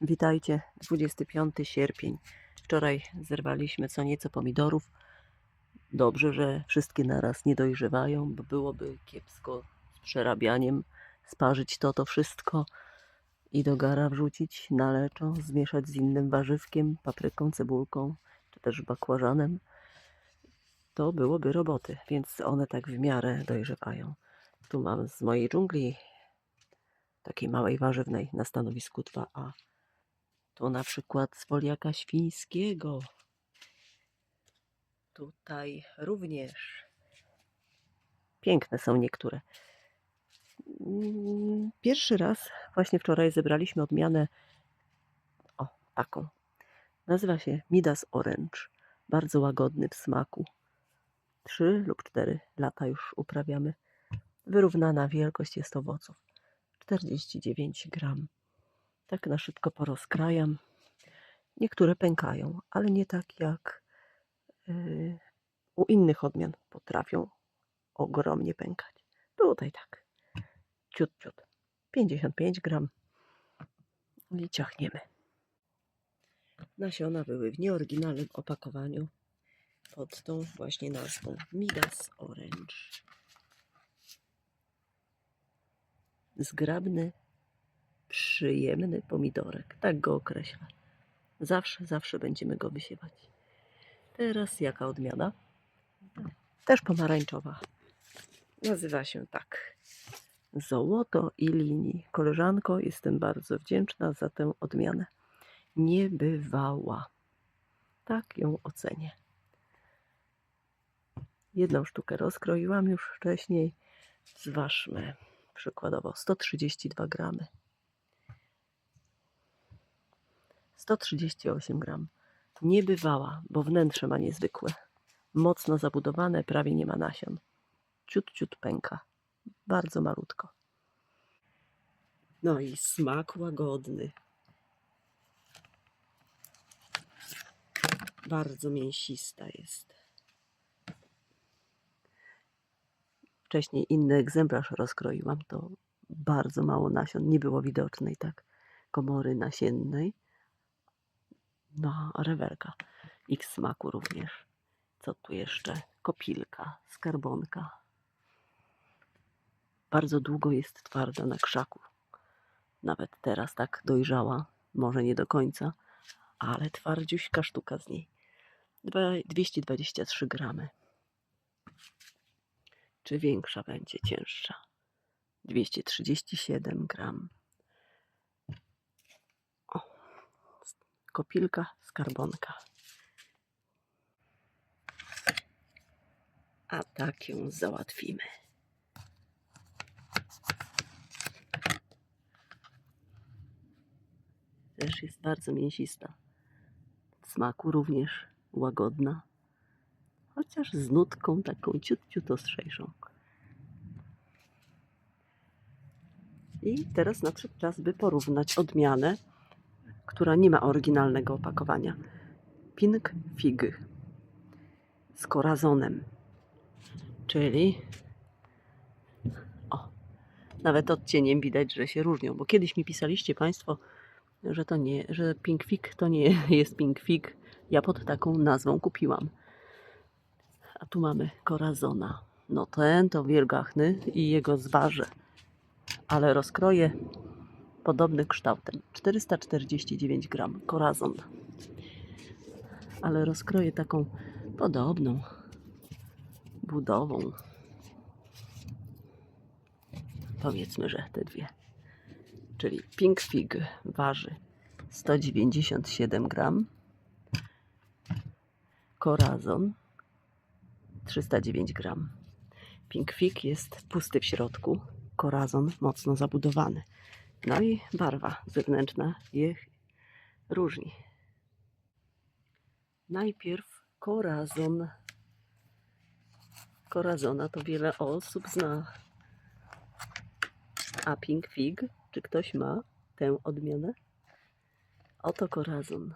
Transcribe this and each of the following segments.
Witajcie, 25 sierpień. Wczoraj zerwaliśmy co nieco pomidorów. Dobrze, że wszystkie naraz nie dojrzewają, bo byłoby kiepsko z przerabianiem. Sparzyć to, to wszystko i do gara wrzucić na leczo, zmieszać z innym warzywkiem, papryką, cebulką, czy też bakłażanem. To byłoby roboty, więc one tak w miarę dojrzewają. Tu mam z mojej dżungli, takiej małej warzywnej na stanowisku 2A. Tu na przykład z foliaka świńskiego. Tutaj również. Piękne są niektóre. Mm, Pierwszy raz, właśnie wczoraj zebraliśmy odmianę, o taką. Nazywa się Midas Orange. Bardzo łagodny w smaku. Trzy lub cztery lata już uprawiamy. Wyrównana wielkość jest owoców. 49 gram. Tak na szybko porozkrajam. Niektóre pękają, ale nie tak jak yy, u innych odmian potrafią ogromnie pękać. Tutaj tak. Ciut, ciut. 55 gram. I ciachniemy. Nasiona były w nieoryginalnym opakowaniu pod tą właśnie nazwą Midas Orange. Zgrabny, przyjemny pomidorek. Tak go określę. Zawsze, zawsze będziemy go wysiewać. Teraz jaka odmiana? Też pomarańczowa. Nazywa się tak. Złoto i linii. Koleżanko, jestem bardzo wdzięczna za tę odmianę. Niebywała. Tak ją ocenię. Jedną sztukę rozkroiłam już wcześniej. Zważmy. Przykładowo 132 gramy. 138 gram. Niebywała, bo wnętrze ma niezwykłe. Mocno zabudowane, prawie nie ma nasion. Ciut, ciut pęka. Bardzo malutko. No i smak łagodny. Bardzo mięsista jest. Wcześniej inny egzemplarz rozkroiłam, to bardzo mało nasion, nie było widocznej tak komory nasiennej. No, rewelka. W smaku również. Co tu jeszcze? Kopilka, skarbonka. Bardzo długo jest twarda na krzaku. Nawet teraz tak dojrzała, może nie do końca, ale twardziuśka sztuka z niej. Dwa- 223 gramy. Czy większa będzie, cięższa? 237 gram. Kopilka, skarbonka. A tak ją załatwimy. Też jest bardzo mięsista. W smaku również łagodna, chociaż z nutką taką ciut, ciut ostrzejszą. I teraz nadszedł czas, by porównać odmianę, która nie ma oryginalnego opakowania. Pink Fig z korazonem, czyli o, nawet odcieniem widać, że się różnią, bo kiedyś mi pisaliście Państwo, że to nie, że Pink Fig to nie jest Pink Fig. Ja pod taką nazwą kupiłam. A tu mamy korazona. No ten to wielgachny i jego zważę. Ale rozkroję podobny kształtem. 449 gram korazon. Ale rozkroję taką podobną budową. Powiedzmy, że te dwie. Czyli Pink Fig waży 197 gram. Korazon 309 gram. Pink Fig jest pusty w środku, korazon mocno zabudowany. No i barwa zewnętrzna je różni. Najpierw korazon. Korazona to wiele osób zna. A Pink Fig, czy ktoś ma tę odmianę? Oto korazon.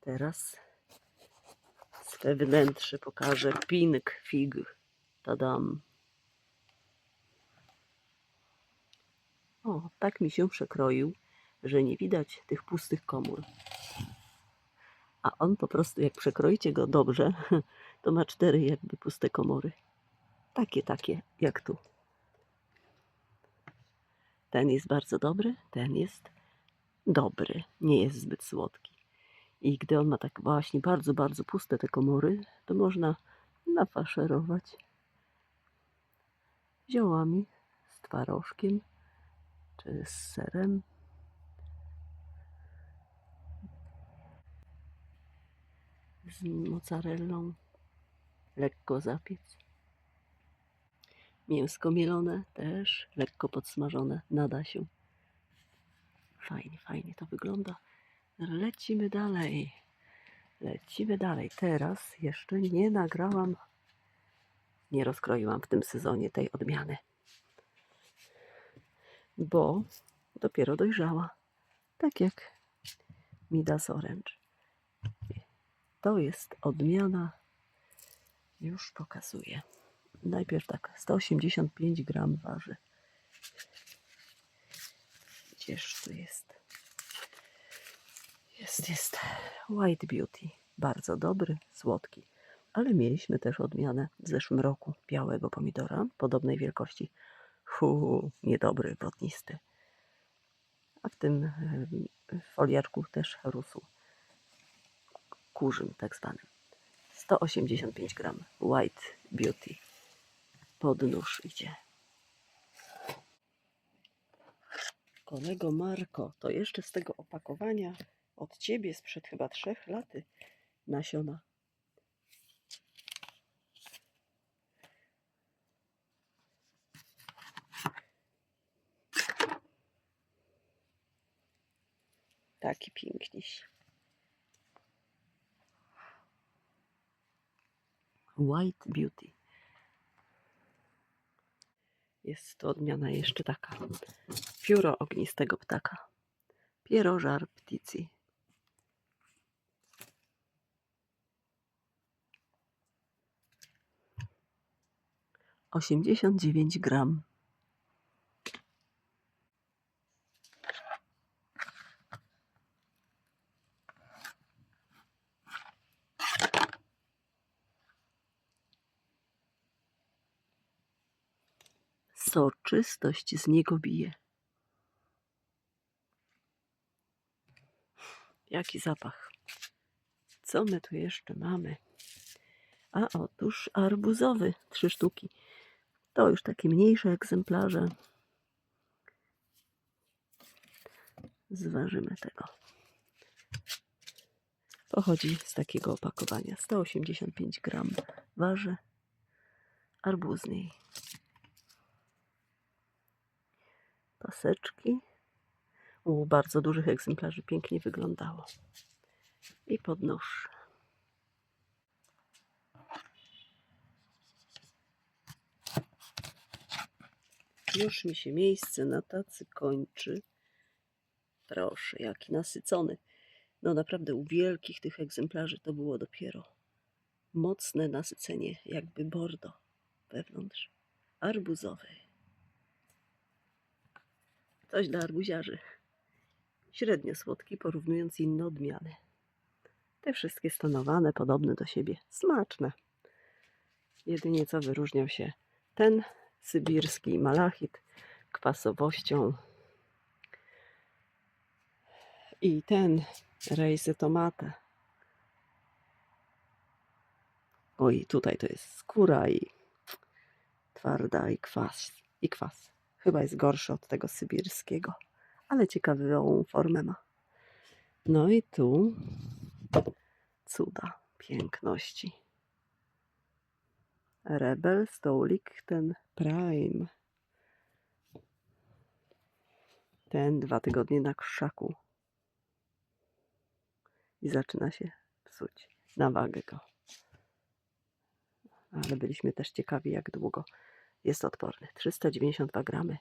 Teraz swe wnętrze pokażę Pink Fig. Tadam. O, tak mi się przekroił, że nie widać tych pustych komór. A on po prostu, jak przekroicie go dobrze, to ma cztery jakby puste komory. Takie, takie, jak tu. Ten jest bardzo dobry, ten jest dobry, nie jest zbyt słodki. I gdy on ma tak właśnie bardzo, bardzo puste te komory, to można nafaszerować ziołami z twarożkiem czy z serem. Z mozzarellą. Lekko zapiec. Mięsko mielone też lekko podsmażone. Nada się. Fajnie, fajnie to wygląda. Lecimy dalej. Lecimy dalej. Teraz jeszcze nie nagrałam, nie rozkroiłam w tym sezonie tej odmiany, bo dopiero dojrzała. Tak jak Midas Orange. To jest odmiana, już pokazuję. Najpierw tak, 185 gram waży. Gdzież tu jest? Jest, jest. White Beauty. Bardzo dobry, słodki. Ale mieliśmy też odmianę w zeszłym roku białego pomidora podobnej wielkości. Hu, niedobry, wodnisty. A w tym foliaczku też rósł kurzym tak zwanym. 185 gram. White Beauty. Pod nóż idzie. Kolego Marko, to jeszcze z tego opakowania od ciebie sprzed chyba trzech laty nasiona. Taki piękniś. White Beauty. Jest to odmiana jeszcze taka. Pióro ognistego ptaka. Pierożar ptici. Osiemdziesiąt dziewięć gram. Soczystość z niego bije. Jaki zapach. Co my tu jeszcze mamy? A otóż arbuzowy, trzy sztuki. To już takie mniejsze egzemplarze. Zważymy tego. Pochodzi z takiego opakowania. 185 gram waży arbuznej. Paseczki. U bardzo dużych egzemplarzy pięknie wyglądało. I pod nóż. Już mi się miejsce na tacy kończy. Proszę, jaki nasycony. No naprawdę u wielkich tych egzemplarzy to było dopiero mocne nasycenie, jakby bordo wewnątrz. Arbuzowy. Coś dla arbuziarzy. Średnio słodki, porównując inne odmiany. Te wszystkie stonowane, podobne do siebie. Smaczne. Jedynie co wyróżniał się ten sybirski malachit kwasowością i ten rejsy tomate. Oj, tutaj to jest skóra i twarda i kwas. I kwas. Chyba jest gorszy od tego sybirskiego, ale ciekawą formę ma. No i tu cuda piękności. Rebel, stolik, ten Prime. Ten dwa tygodnie na krzaku. I zaczyna się psuć. Na wagę go. Ale byliśmy też ciekawi, jak długo jest odporny. 392 gramy.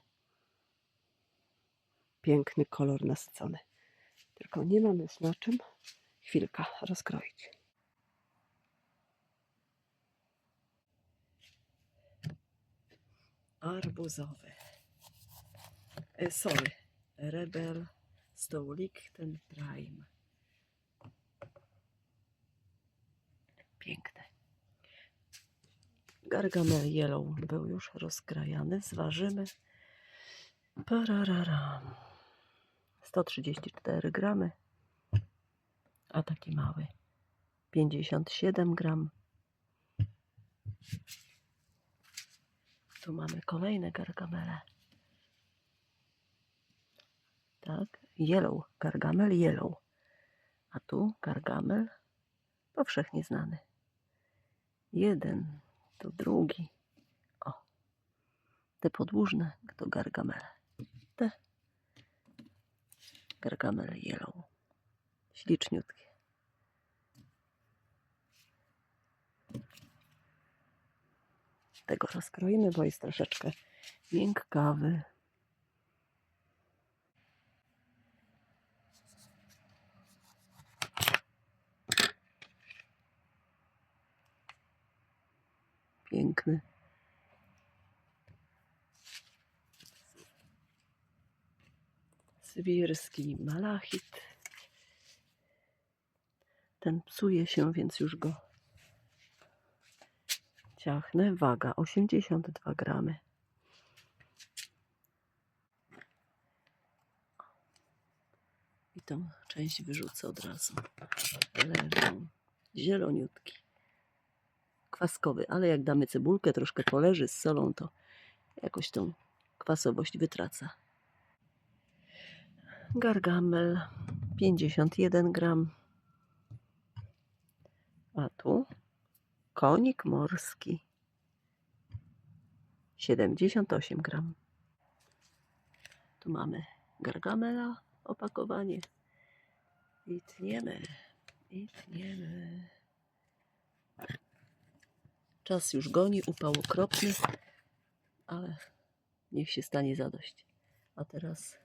Piękny kolor nasycony. Tylko nie mamy już na czym chwilka rozkroić. Arbuzowy. E, sorry. Rebel Stolik, ten Prime. Gargamel Yellow był już rozkrajany. Zważymy. Pararam. 134 gramy. A taki mały. 57 gram. Tu mamy kolejne gargamele. Tak, yellow, gargamel yellow. A tu gargamel powszechnie znany. Jeden, tu drugi. O, te podłużne to gargamele. Te gargamel yellow. Śliczniutkie. Tego rozkroimy, bo jest troszeczkę miękkawy. Piękny. Sybirski malachit. Ten psuje się, więc już go ciachnę. Waga 82 gramy. I tą część wyrzucę od razu. Lewą. Zieloniutki. Kwaskowy, ale jak damy cebulkę, troszkę poleży z solą, to jakoś tą kwasowość wytraca. Gargamel 51 gram. A tu konik morski 78 gram. Tu mamy gargamela, opakowanie. I tniemy, i tniemy. Czas już goni, upał okropny, ale niech się stanie zadość. A teraz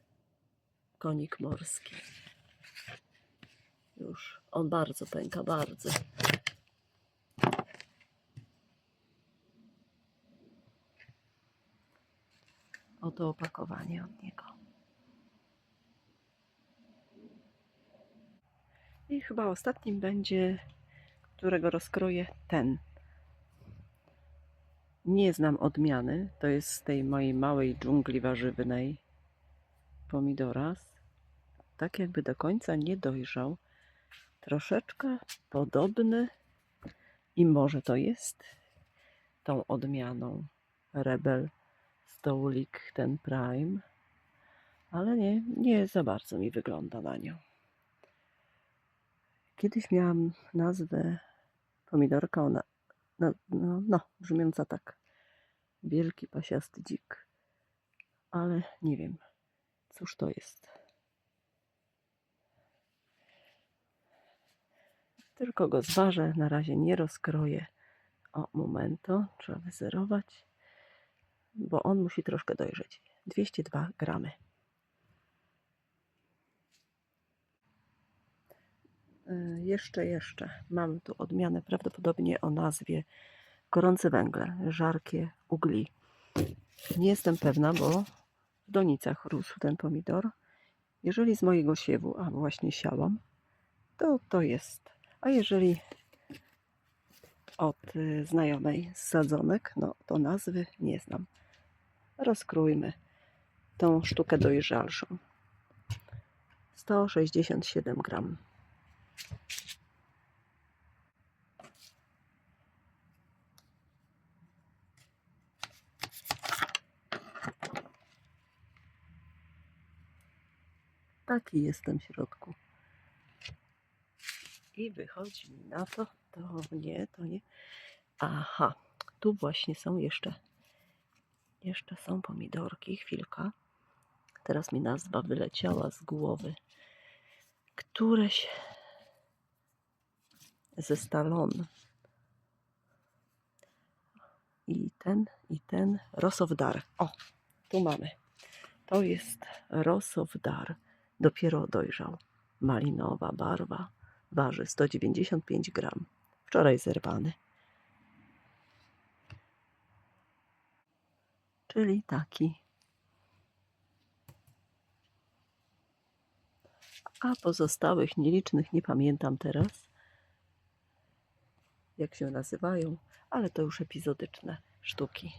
konik morski. Już on bardzo pęka, bardzo. Oto opakowanie od niego. I chyba ostatnim będzie, którego rozkroję ten. Nie znam odmiany. To jest z tej mojej małej dżungli warzywnej pomidoras. Tak jakby do końca nie dojrzał. Troszeczkę podobny i może to jest tą odmianą Rebel Stolik ten Prime, ale nie, nie za bardzo mi wygląda na nią. Kiedyś miałam nazwę pomidorka, no, no, no, brzmiąca tak. Wielki pasiasty dzik. Ale nie wiem, cóż to jest. Tylko go zważę, na razie nie rozkroję. O, momento, trzeba wyzerować, bo on musi troszkę dojrzeć. 202 gramy. Jeszcze, jeszcze. Mam tu odmianę prawdopodobnie o nazwie gorące węgle, żarkie ugli. Nie jestem pewna, bo w donicach rósł ten pomidor. Jeżeli z mojego siewu, a właśnie siałam, to to jest. A jeżeli od y, znajomej z sadzonek, no to nazwy nie znam. Rozkrójmy tą sztukę dojrzalszą. 167 gram. Taki jestem w środku. I wychodzi mi na to, to nie, to nie. Aha, tu właśnie są jeszcze, jeszcze są pomidorki, chwilka. Teraz mi nazwa wyleciała z głowy. Któreś ze Stalon. I ten, i ten Rosowdar. O, tu mamy. To jest Rosowdar. Dopiero dojrzał. Malinowa barwa. Waży 195 gram. Wczoraj zerwany. Czyli taki. A pozostałych nielicznych nie pamiętam teraz, jak się nazywają, ale to już epizodyczne sztuki.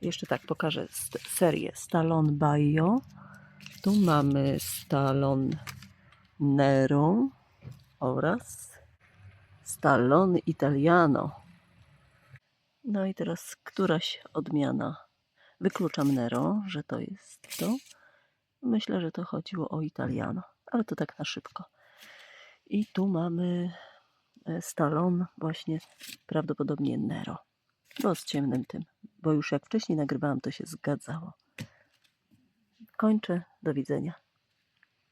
Jeszcze tak pokażę st- serię Stallone Baio. Tu mamy Stallone Nero oraz Stallone Italiano. No i teraz któraś odmiana. Wykluczam Nero, że to jest to. Myślę, że to chodziło o Italiano, ale to tak na szybko. I tu mamy Stallone, właśnie prawdopodobnie Nero. Bo z ciemnym tym, bo już jak wcześniej nagrywałam, to się zgadzało. Kończę. Do widzenia.